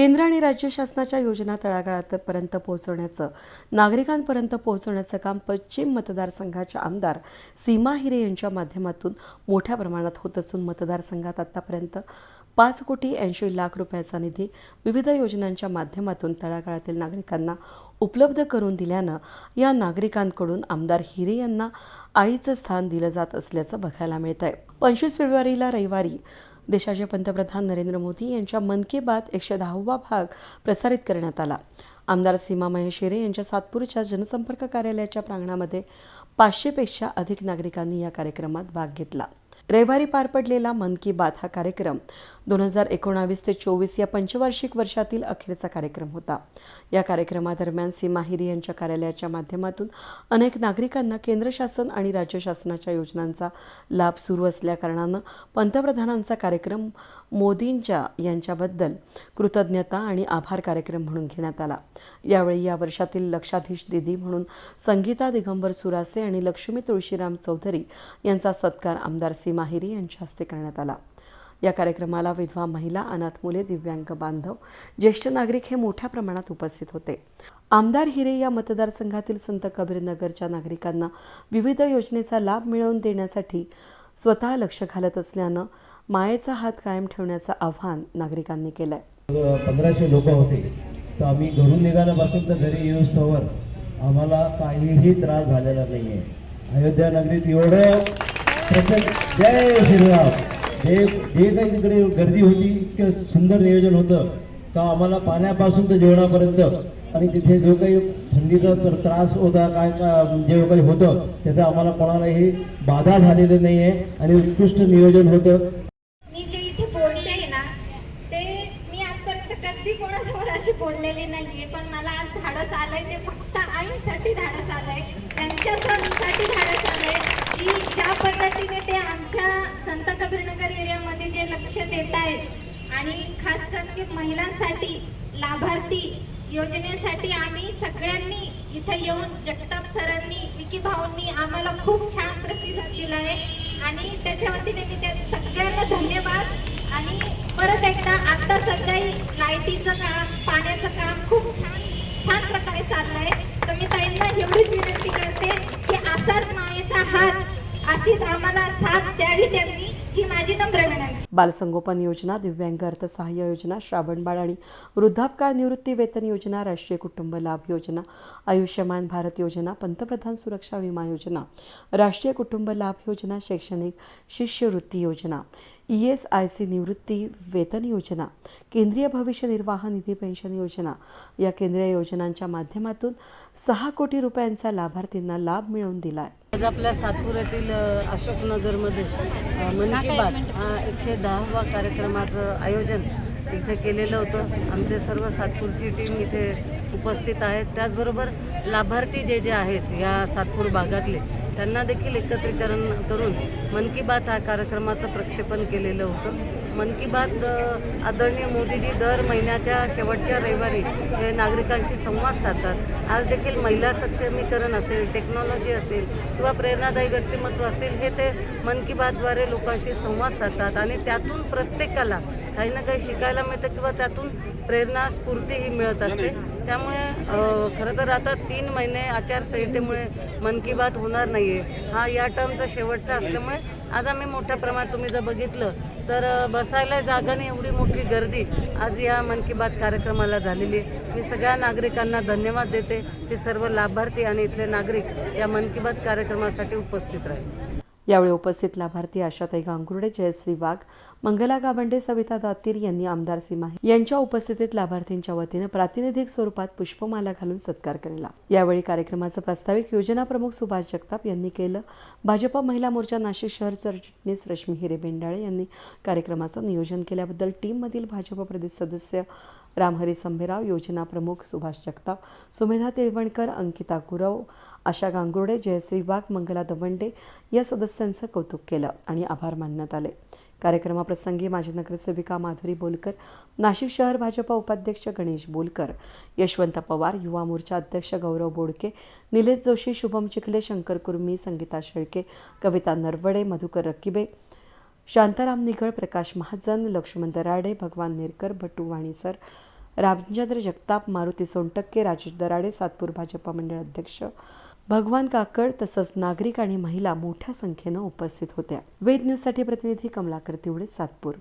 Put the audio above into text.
केंद्र आणि राज्य शासनाच्या योजना तळागाळापर्यंत पोहोचवण्याचं नागरिकांपर्यंत पोहोचवण्याचं काम पश्चिम मतदारसंघाच्या आमदार सीमा हिरे यांच्या माध्यमातून मोठ्या प्रमाणात होत असून मतदारसंघात आतापर्यंत पाच कोटी ऐंशी लाख रुपयाचा निधी विविध योजनांच्या माध्यमातून तळागाळातील नागरिकांना उपलब्ध करून दिल्यानं या नागरिकांकडून आमदार हिरे यांना आईचं स्थान दिलं जात असल्याचं बघायला मिळत आहे पंचवीस फेब्रुवारीला रविवारी देशाचे पंतप्रधान नरेंद्र मोदी यांच्या मन की बात एकशे दहावा भाग प्रसारित करण्यात आला. आमदार सीमा महेश हिरे यांच्या सातपूरच्या जनसंपर्क कार्यालयाच्या प्रांगणामध्ये पाचशेपेक्षा अधिक नागरिकांनी या कार्यक्रमात भाग घेतला. रविवारी पार पडलेला मन की बात हा कार्यक्रम. दोन हजार एकोणावीस ते चोवीस या पंचवार्षिक वर्षातील अखेरचा कार्यक्रम होता. या कार्यक्रमादरम्यान सीमा हिरी यांच्या कार्यालयाच्या माध्यमातून अनेक नागरिकांना केंद्र शासन आणि राज्य शासनाच्या योजनांचा लाभ सुरू असल्याकारणानं पंतप्रधानांचा कार्यक्रम मोदींच्या यांच्याबद्दल कृतज्ञता आणि आभार कार्यक्रम म्हणून घेण्यात आला. यावेळी या वर्षातील लक्षाधीश दिदी म्हणून संगीता दिगंबर सुरासे आणि लक्ष्मी तुळशीराम चौधरी यांचा सत्कार आमदार सीमा हिरी यांच्या हस्ते करण्यात आला. या कार्यक्रमाला विधवा महिला अनाथ मुले दिव्यांग बांधव ज्येष्ठ नागरिक हे मोठ्या प्रमाणात उपस्थित होते. आमदार हिरे या मतदारसंघातील संत कबीरनगरच्या नागरिकांना विविध योजनेचा लाभ मिळवून देण्यासाठी स्वतः लक्ष घालत असल्यानं मायेचा हात कायम ठेवण्याचं आव्हान नागरिकांनी केलं आहे पंधराशे लोक होते तर आम्ही घरून निघाल्यापासून तर घरी येऊस्तोवर आम्हाला काहीही त्रास झालेला नाही आहे अयोध्या नगरीत एवढं प्रचंड जय श्रीराम. जे जे काही तिकडे गर्दी होती इतकं सुंदर नियोजन होतं का आम्हाला पाण्यापासून तर जेवणापर्यंत. आणि तिथे जो काही थंडीचा तर त्रास होता काय का- जे काही होतं त्याचं आम्हाला कोणालाही बाधा झालेली नाही आहे आणि उत्कृष्ट नियोजन होतं मी जे इथे बोलते आहे ना ते मी आजपर्यंत कधी कोणासमोर अशी बोललेली नाहीये पण मला आज धाडस आलंय ते फक्त आईसाठी धाडस आलंय त्यांच्या सणसाठी धाडस आलंय. की ज्या पद्धतीने ते आमच्या संत कबीरनगर एरियामध्ये जे लक्ष देत आहेत आणि खास करून की महिलांसाठी लाभार्थी योजनेसाठी आम्ही सगळ्यांनी इथे येऊन जगताप सरांनी विकी भाऊंनी आम्हाला खूप छान प्रतिसाद दिला आहे. आणि त्याच्या वतीने मी त्या सगळ्यांना धन्यवाद. आणि परत एकदा आता सध्या लाईटीचं काम पाण्याचं काम खूप छान छान प्रकारे चाललंय. तर मी ताईंना एवढीच विनंती करते की असाच मायेचा हात अशीच आम्हाला साथ द्यावी त्यांनी ही माझी नम्र विनंती. बालसंगोपन योजना दिव्यांग अर्थसहाय्य योजना श्रावणबाळ आणि वृद्धापकाळ निवृत्ती वेतन योजना राष्ट्रीय कुटुंब लाभ योजना आयुष्यमान भारत योजना पंतप्रधान सुरक्षा विमा योजना राष्ट्रीय कुटुंब लाभ योजना शैक्षणिक शिष्यवृत्ती योजना. ई एस आय सी निवृत्ती वेतन योजना केंद्रीय भविष्य निर्वाह निधी पेन्शन योजना. या केंद्रीय योजनांच्या माध्यमातून सहा कोटी रुपयांचा लाभार्थींना लाभ मिळवून दिला आहे आज आपल्या सातपूर येथील अशोकनगरमध्ये मन की बात हा एकशे दहावा कार्यक्रमाचं आयोजन इथे केलेलं होतं. आमचे सर्व सातपूरची टीम इथे उपस्थित आहेत. त्याचबरोबर लाभार्थी जे जे आहेत या सातपूर भागातले त्यांना देखील एकत्रीकरण करून मन की बात हा कार्यक्रमाचं प्रक्षेपण केलेलं होतं. मन की बात आदरणीय मोदीजी दर महिन्याच्या शेवटच्या रविवारी हे नागरिकांशी संवाद साधतात. आज देखील महिला सक्षमीकरण असेल टेक्नॉलॉजी असेल किंवा प्रेरणादायी व्यक्तिमत्व असतील हे ते मन की बातद्वारे लोकांशी संवाद साधतात आणि त्यातून प्रत्येकाला काही ना काही शिकायला मिळतं किंवा त्यातून प्रेरणा स्फूर्तीही मिळत असते. त्यामुळे खरं तर आता तीन महिने आचारसंहितेमुळे मन की बात होणार नाही आहे हा या टर्मचा शेवटचा असल्यामुळे आज आम्ही मोठ्या प्रमाणात तुम्ही जर बघितलं तर बसायला जागा नाही एवढी मोठी गर्दी. आज या मन की बात कार्यक्रमाला झालेली आहे. मी सगळ्या नागरिकांना धन्यवाद देते. की सर्व लाभार्थी आणि इथले नागरिक या मन की बात कार्यक्रमासाठी उपस्थित राहील. यावेळी उपस्थित लाभार्थी आशाताई गांगुर्डे जयश्री वाघ मंगला गाबंडे सविता दातीर यांनी आमदार सीमा यांच्या उपस्थितीत लाभार्थींच्या वतीनं प्रातिनिधिक स्वरूपात पुष्पमाला घालून सत्कार केला. यावेळी कार्यक्रमाचं प्रास्ताविक योजना प्रमुख सुभाष जगताप यांनी केलं. भाजपा महिला मोर्चा नाशिक शहर सरचिटणीस रश्मी हिरे बेंडाळे यांनी कार्यक्रमाचं नियोजन केल्याबद्दल टीममधील भाजप प्रदेश सदस्य रामहरी संभेराव योजना प्रमुख सुभाष जगताप सुमेधा तिळवणकर अंकिता गुरव आशा गांगुर्डे जयश्री वाघ मंगला दवंडे या सदस्यांचं कौतुक केलं आणि आभार मानण्यात आले. कार्यक्रमाप्रसंगी माजी नगरसेविका माधुरी बोलकर नाशिक शहर भाजपा उपाध्यक्ष गणेश बोलकर यशवंत पवार युवा मोर्चा अध्यक्ष गौरव बोडके निलेश जोशी शुभम चिखले शंकर कुर्मी संगीता शेळके कविता नरवडे मधुकर रकिबे शांताराम निगळ प्रकाश महाजन लक्ष्मण दराडे भगवान नेरकर भट्टू वाणीसर रामचंद्र जगताप मारुती सोनटक्के राजेश दराडे सातपूर भाजपा मंडळ अध्यक्ष भगवान काकड तसंच नागरिक आणि महिला मोठ्या संख्येनं उपस्थित होत्या. वेद न्यूजसाठी प्रतिनिधी कमलाकर तिवडे सातपूर.